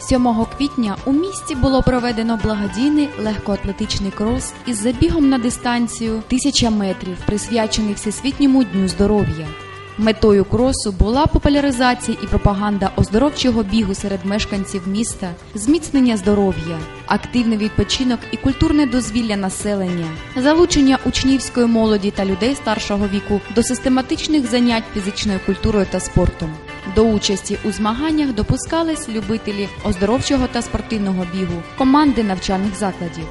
7 квітня у місті було проведено благодійний легкоатлетичний крос із забігом на дистанцію 1000 метрів, присвячений Всесвітньому дню здоров'я. Метою кросу була популяризація і пропаганда оздоровчого бігу серед мешканців міста, зміцнення здоров'я, активний відпочинок і культурне дозвілля населення, залучення учнівської молоді та людей старшого віку до систематичних занять фізичною культурою та спортом. До участі у змаганнях допускались любителі оздоровчого та спортивного бігу, команди навчальних закладів.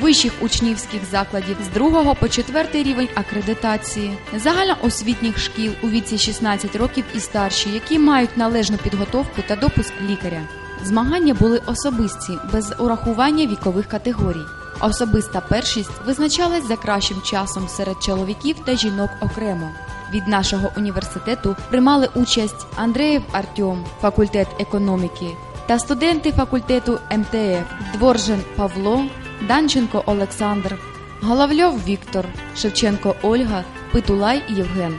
Вищих учнівських закладів з 2 по 4 рівень акредитації, загальноосвітніх шкіл у віці 16 років і старші, які мають належну підготовку та допуск лікаря. Змагання були особисті, без урахування вікових категорій. Особиста першість визначалась за кращим часом серед чоловіків та жінок окремо. Від нашого університету приймали участь Андреєв Артем, факультет економіки, та студенти факультету МТФ Дворжин Павло, Данченко Олександр, Головльов Віктор, Шевченко Ольга, Питулай Євген.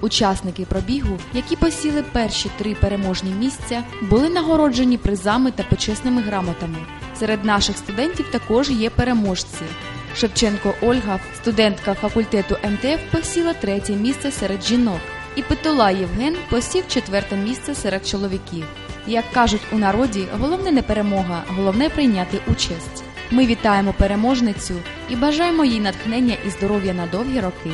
Учасники пробігу, які посіли перші три переможні місця, були нагороджені призами та почесними грамотами. Серед наших студентів також є переможці. Шевченко Ольга, студентка факультету МТФ, посіла третє місце серед жінок, і Петула Євген посів четверте місце серед чоловіків. Як кажуть у народі, головне не перемога, головне прийняти участь. Ми вітаємо переможницю і бажаємо їй натхнення і здоров'я на довгі роки.